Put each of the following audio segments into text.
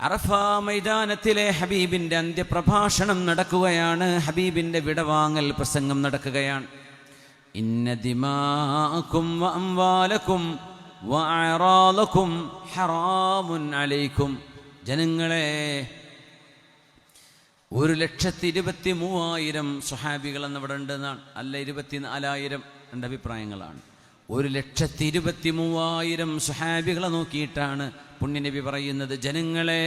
അറഫ മൈതാനത്തിലെ ഹബീബിന്റെ അന്ത്യപ്രഭാഷണം നടക്കുകയാണ്. ഹബീബിന്റെ വിടവാങ്ങൽ പ്രസംഗം നടക്കുകയാണ്. ഇന്ന അലൈക്കും. ജനങ്ങളെ ഒരു ലക്ഷത്തി ഇരുപത്തി മൂവായിരം സുഹാബികൾ എന്നിവിടെ ഉണ്ടെന്നാണ്. അല്ല ഇരുപത്തി നാലായിരം രണ്ട് അഭിപ്രായങ്ങളാണ്. ഒരു ലക്ഷത്തി ഇരുപത്തി മൂവായിരം സുഹാബികളെ നോക്കിയിട്ടാണ് പുണ്യനബി പറയുന്നത്. ജനങ്ങളെ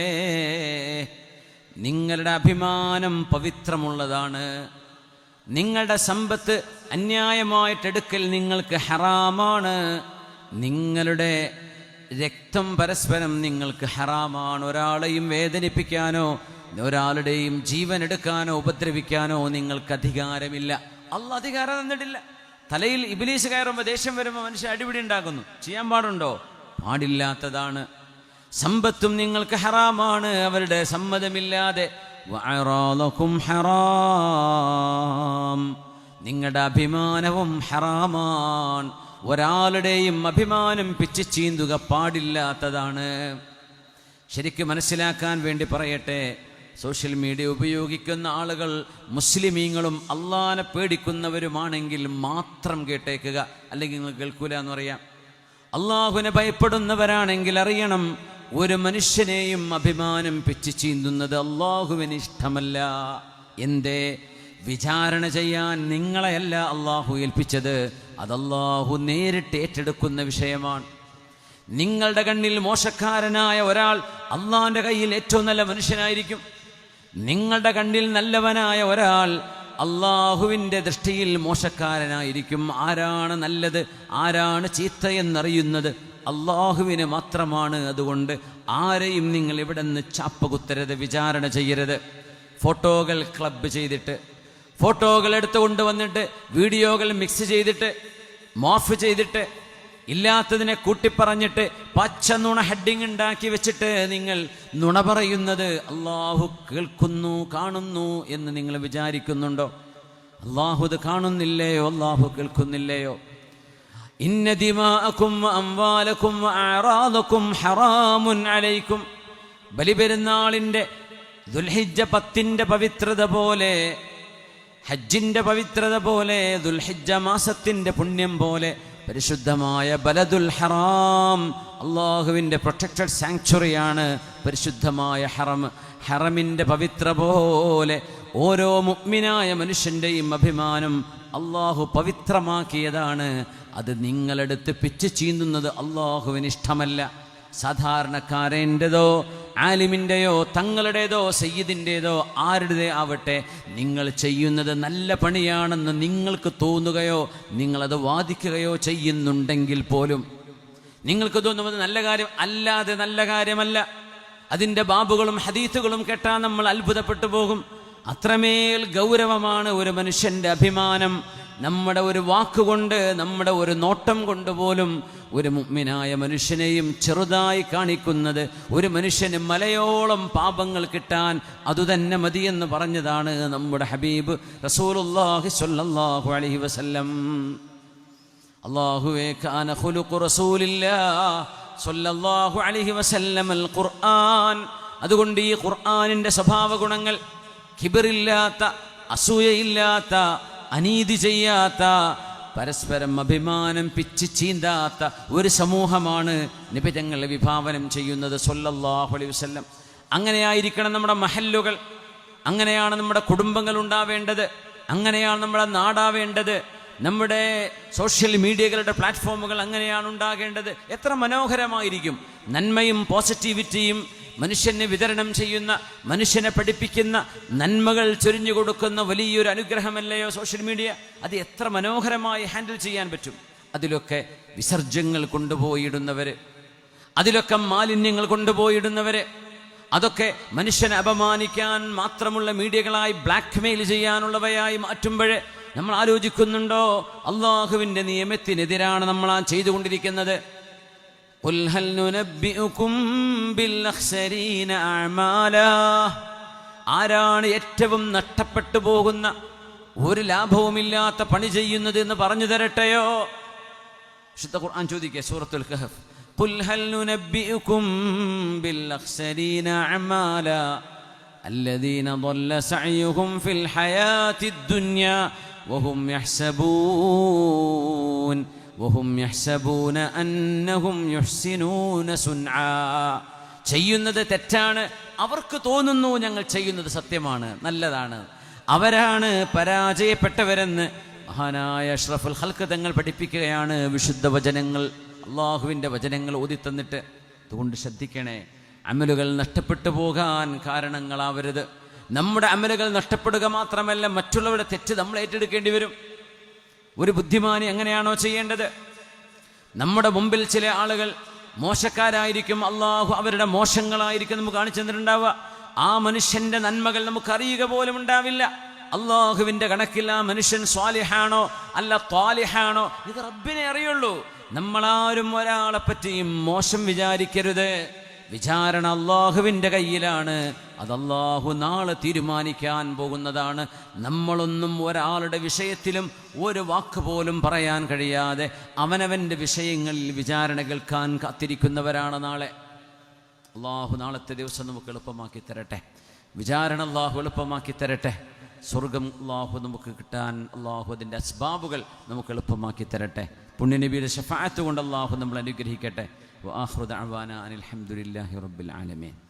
നിങ്ങളുടെ അഭിമാനം പവിത്രമുള്ളതാണ്. നിങ്ങളുടെ സമ്പത്ത് അന്യായമായിട്ടെടുക്കൽ നിങ്ങൾക്ക് ഹറാമാണ്. നിങ്ങളുടെ രക്തം പരസ്പരം നിങ്ങൾക്ക് ഹറാമാണ്. ഒരാളെയും വേദനിപ്പിക്കാനോ ഒരാളുടെയും ജീവൻ എടുക്കാനോ ഉപദ്രവിക്കാനോ നിങ്ങൾക്ക് അധികാരമില്ല. അല്ല അധികാരം തന്നിട്ടില്ല. തലയിൽ ഇബിലീസ് കയറുമ്പോൾ ദേഷ്യം വരുമ്പോൾ മനുഷ്യൻ അടിപിടി ഉണ്ടാക്കുന്നു. ചെയ്യാൻ പാടുണ്ടോ? പാടില്ലാത്തതാണ്. സമ്പത്തും നിങ്ങൾക്ക് ഹറാമാണ്. അവരുടെ സമ്മതമില്ലാതെ. നിങ്ങളുടെ അഭിമാനവും ഹറാമാണ്. ഒരാളുടെയും അഭിമാനം പിച്ചു ചീന്തുക പാടില്ലാത്തതാണ്. ശരിക്കും മനസ്സിലാക്കാൻ വേണ്ടി പറയട്ടെ. സോഷ്യൽ മീഡിയ ഉപയോഗിക്കുന്ന ആളുകൾ മുസ്ലിമീങ്ങളും അള്ളാനെ പേടിക്കുന്നവരുമാണെങ്കിൽ മാത്രം കേട്ടേക്കുക. അല്ലെങ്കിൽ നിങ്ങൾ കേൾക്കൂല എന്ന് പറയാം. അള്ളാഹുവിനെ ഭയപ്പെടുന്നവരാണെങ്കിൽ അറിയണം ഒരു മനുഷ്യനെയും അഭിമാനം പിച്ചു ചീന്തുന്നത് അള്ളാഹുവിന് ഇഷ്ടമല്ല. എന്തേ? വിചാരണ ചെയ്യാൻ നിങ്ങളെയല്ല അള്ളാഹു ഏൽപ്പിച്ചത്. അത് അള്ളാഹു നേരിട്ട് ഏറ്റെടുക്കുന്ന വിഷയമാണ്. നിങ്ങളുടെ കണ്ണിൽ മോശക്കാരനായ ഒരാൾ അള്ളാന്റെ കയ്യിൽ ഏറ്റവും നല്ല മനുഷ്യനായിരിക്കും. നിങ്ങളുടെ കണ്ണിൽ നല്ലവനായ ഒരാൾ അള്ളാഹുവിന്റെ ദൃഷ്ടിയിൽ മോശക്കാരനായിരിക്കും. ആരാണ് നല്ലത്? ആരാണ് ചീത്തയെന്നറിയുന്നത്? അള്ളാഹുവിന് മാത്രമാണ് അതുകൊണ്ട് ആരെയും നിങ്ങൾ ഇവിടെ നിന്ന് ചാപ്പകുത്തരുത് വിചാരണ ചെയ്യരുത്. ഫോട്ടോകൾ ക്ലബ്ബ് ചെയ്തിട്ട് ഫോട്ടോകൾ എടുത്തു കൊണ്ടുവന്നിട്ട് വീഡിയോകൾ മിക്സ് ചെയ്തിട്ട് മോഫ് ചെയ്തിട്ട് ഇല്ലാത്തതിനെ കൂട്ടിപ്പറഞ്ഞിട്ട് പച്ച നുണ ഹെഡിങ് ഉണ്ടാക്കി വെച്ചിട്ട് നിങ്ങൾ നുണ പറയുന്നത് അള്ളാഹു കേൾക്കുന്നു കാണുന്നു എന്ന് നിങ്ങൾ വിചാരിക്കുന്നുണ്ടോ? അള്ളാഹു ഇത് കാണുന്നില്ലയോ? അള്ളാഹു കേൾക്കുന്നില്ലയോ? ഇന്ന ബലിപെരുന്നാളിന്റെ അംവാലക്കും പത്തിന്റെ പവിത്രത പോലെ ഹജ്ജിന്റെ പവിത്രത പോലെ ദുൽഹിജ മാസത്തിന്റെ പുണ്യം പോലെ പരിശുദ്ധമായ ബലദുൽ ഹറാം. അള്ളാഹുവിന്റെ പ്രൊട്ടക്റ്റഡ് സാങ്ച്വറിയാണ് പരിശുദ്ധമായ ഹറം. ഹറമിന്റെ പവിത്ര പോലെ ഓരോ മുഗ്മിനായ മനുഷ്യന്റെയും അഭിമാനം അള്ളാഹു പവിത്രമാക്കിയതാണ്. അത് നിങ്ങളെടുത്ത് പിച്ചു ചീന്തുന്നത് അള്ളാഹുവിന് ഇഷ്ടമല്ല സാധാരണക്കാരന്റെതോ ആലിമിന്റെയോ തങ്ങളുടേതോ സയ്യിദിന്റെതോ ആരുടേതേ ആവട്ടെ നിങ്ങൾ ചെയ്യുന്നത് നല്ല പണിയാണെന്ന് നിങ്ങൾക്ക് തോന്നുകയോ നിങ്ങളത് വാദിക്കുകയോ ചെയ്യുന്നുണ്ടെങ്കിൽ പോലും നിങ്ങൾക്ക് തോന്നുന്നത് നല്ല കാര്യം അല്ലാതെ നല്ല കാര്യമല്ല. അതിന്റെ ബാബുകളും ഹദീത്തുകളും കേട്ടാൽ നമ്മൾ അത്ഭുതപ്പെട്ടു പോകും. അത്രമേൽ ഗൗരവമാണ് ഒരു മനുഷ്യന്റെ അഭിമാനം. നമ്മുടെ ഒരു വാക്കുകൊണ്ട് നമ്മുടെ ഒരു നോട്ടം കൊണ്ട് പോലും ഒരു മുഗ്മിനായ മനുഷ്യനെയും ചെറുതായി കാണിക്കുന്നത് ഒരു മനുഷ്യന് മലയോളം പാപങ്ങൾ കിട്ടാൻ അതുതന്നെ മതിയെന്ന് പറഞ്ഞതാണ് നമ്മുടെ ഹബീബ് റസൂലുല്ലാഹി സ്വല്ലല്ലാഹു അലൈഹി വസല്ലം. അള്ളാഹുവേ കാന ഖുലുഖു റസൂലില്ലാ സ്വല്ലല്ലാഹു അലൈഹി വസല്ലം അൽ ഖുർആൻ. അതുകൊണ്ട് ഈ ഖുർആനിന്റെ സ്വഭാവ ഗുണങ്ങൾ കിബിറില്ലാത്ത അസൂയയില്ലാത്ത അനീതി ചെയ്യാത്ത പരസ്പരം അഭിമാനം പിച്ച് ചീന്താത്ത ഒരു സമൂഹമാണ് നിബിതങ്ങൾ വിഭാവനം ചെയ്യുന്നത് സൊല്ലാഹുലി അലൈഹി അങ്ങനെയായിരിക്കണം നമ്മുടെ മഹല്ലുകൾ. അങ്ങനെയാണ് നമ്മുടെ കുടുംബങ്ങൾ ഉണ്ടാവേണ്ടത്. അങ്ങനെയാണ് നമ്മുടെ നാടാവേണ്ടത്. നമ്മുടെ സോഷ്യൽ മീഡിയകളുടെ പ്ലാറ്റ്ഫോമുകൾ അങ്ങനെയാണ് ഉണ്ടാകേണ്ടത്. എത്ര മനോഹരമായിരിക്കും. നന്മയും പോസിറ്റിവിറ്റിയും മനുഷ്യനെ വിതരണം ചെയ്യുന്ന മനുഷ്യനെ പഠിപ്പിക്കുന്ന നന്മകൾ ചൊരിഞ്ഞു കൊടുക്കുന്ന വലിയൊരു അനുഗ്രഹമല്ലയോ സോഷ്യൽ മീഡിയ? അത് എത്ര മനോഹരമായി ഹാൻഡിൽ ചെയ്യാൻ പറ്റും? അതിലൊക്കെ വിസർജ്യങ്ങൾ കൊണ്ടുപോയിടുന്നവർ അതിലൊക്കെ മാലിന്യങ്ങൾ കൊണ്ടുപോയിടുന്നവർ അതൊക്കെ മനുഷ്യനെ അപമാനിക്കാൻ മാത്രമുള്ള മീഡിയകളായി ബ്ലാക്ക് മെയിൽ ചെയ്യാനുള്ളവയായി മാറ്റുമ്പോഴേ നമ്മൾ ആലോചിക്കുന്നുണ്ടോ? അള്ളാഹുവിന്റെ നിയമത്തിനെതിരാണ് നമ്മൾ ആ ചെയ്തുകൊണ്ടിരിക്കുന്നത്. قل هل ننبئكم بالأخسرين أعمالا? ആരാണ് ഏറ്റവും നഷ്ടപ്പെട്ടു പോകുന്ന? ഒരു ലാഭവുമില്ലാത്ത പണി ചെയ്യുന്നത് എന്ന് പറഞ്ഞു തരട്ടെയോ? വിശുദ്ധ ഖുർആൻ ചോദിക്കുക സൂറത്തുൽ കഹഫ് ഖുൽ ഹൽ നുനബ്ബിഉകും ബിൽ അഖ്സരീന അമാല അല്ലദീന ضل സഅയുഹും ഫിൽ ഹയാത്തിദ് ദുനിയ വഹും യഹ്സബൂൻ. വഹും യഹ്സബൂന അന്നഹും യുഹ്സിനൂന സുൻആ. ചെയ്യുന്നത് തെറ്റാണ്. അവർക്ക് തോന്നുന്നു ഞങ്ങൾ ചെയ്യുന്നത് സത്യമാണ്. നല്ലതാണ്. അവരാണ് പരാജയപ്പെട്ടവരെന്ന് മഹാനായ അഷ്റഫുൽ ഹൽക്ക് തങ്ങൾ പഠിപ്പിക്കുകയാണ്. വിശുദ്ധ വചനങ്ങൾ അള്ളാഹുവിന്റെ വചനങ്ങൾ ഓതിത്തന്നിട്ട്. അതുകൊണ്ട് ശ്രദ്ധിക്കണേ അമലുകൾ നഷ്ടപ്പെട്ടു പോകാൻ കാരണങ്ങളാവരുത്. നമ്മുടെ അമലുകൾ നഷ്ടപ്പെടുക മാത്രമല്ല മറ്റുള്ളവരുടെ തെറ്റ് നമ്മൾ ഏറ്റെടുക്കേണ്ടി വരും. ഒരു ബുദ്ധിമാനി എങ്ങനെയാണോ ചെയ്യേണ്ടത്? നമ്മുടെ മുമ്പിൽ ചില ആളുകൾ മോശക്കാരായിരിക്കും അള്ളാഹു അവരുടെ മോശങ്ങളായിരിക്കും നമുക്ക് കാണിച്ചു തന്നിട്ടുണ്ടാവുക. ആ മനുഷ്യന്റെ നന്മകൾ നമുക്ക് അറിയുക പോലും ഉണ്ടാവില്ല. അള്ളാഹുവിന്റെ കണക്കിൽ ആ മനുഷ്യൻ സ്വാലിഹാണോ അല്ല ത്വാലിഹാണോ? ഇത് റബ്ബിനെ അറിയുള്ളൂ. നമ്മളാരും ഒരാളെ പറ്റിയും മോശം വിചാരിക്കരുത്. വിചാരണ അള്ളാഹുവിന്റെ കയ്യിലാണ്. അത് അള്ളാഹു നാളെ തീരുമാനിക്കാൻ പോകുന്നതാണ്. നമ്മളൊന്നും ഒരാളുടെ വിഷയത്തിലും ഒരു വാക്ക് പോലും പറയാൻ കഴിയാതെ അവനവന്റെ വിഷയങ്ങളിൽ വിചാരണ കേൾക്കാൻ കാത്തിരിക്കുന്നവരാണ് നാളെ. അള്ളാഹു നാളത്തെ ദിവസം നമുക്ക് എളുപ്പമാക്കി തരട്ടെ. വിചാരണ അള്ളാഹു എളുപ്പമാക്കി തരട്ടെ. സ്വർഗം അള്ളാഹു നമുക്ക് കിട്ടാൻ അള്ളാഹു അതിന്റെ അസ്ബാബുകൾ നമുക്ക് എളുപ്പമാക്കി തരട്ടെ. പുണ്യനബിയുടെ ഷഫായത്ത് കൊണ്ട് അള്ളാഹു നമ്മൾ അനുഗ്രഹിക്കട്ടെ. വാഹൃദ അവാന അനിൽഹമുല്ലാഹി റബ്ബിൽ ആലമീൻ.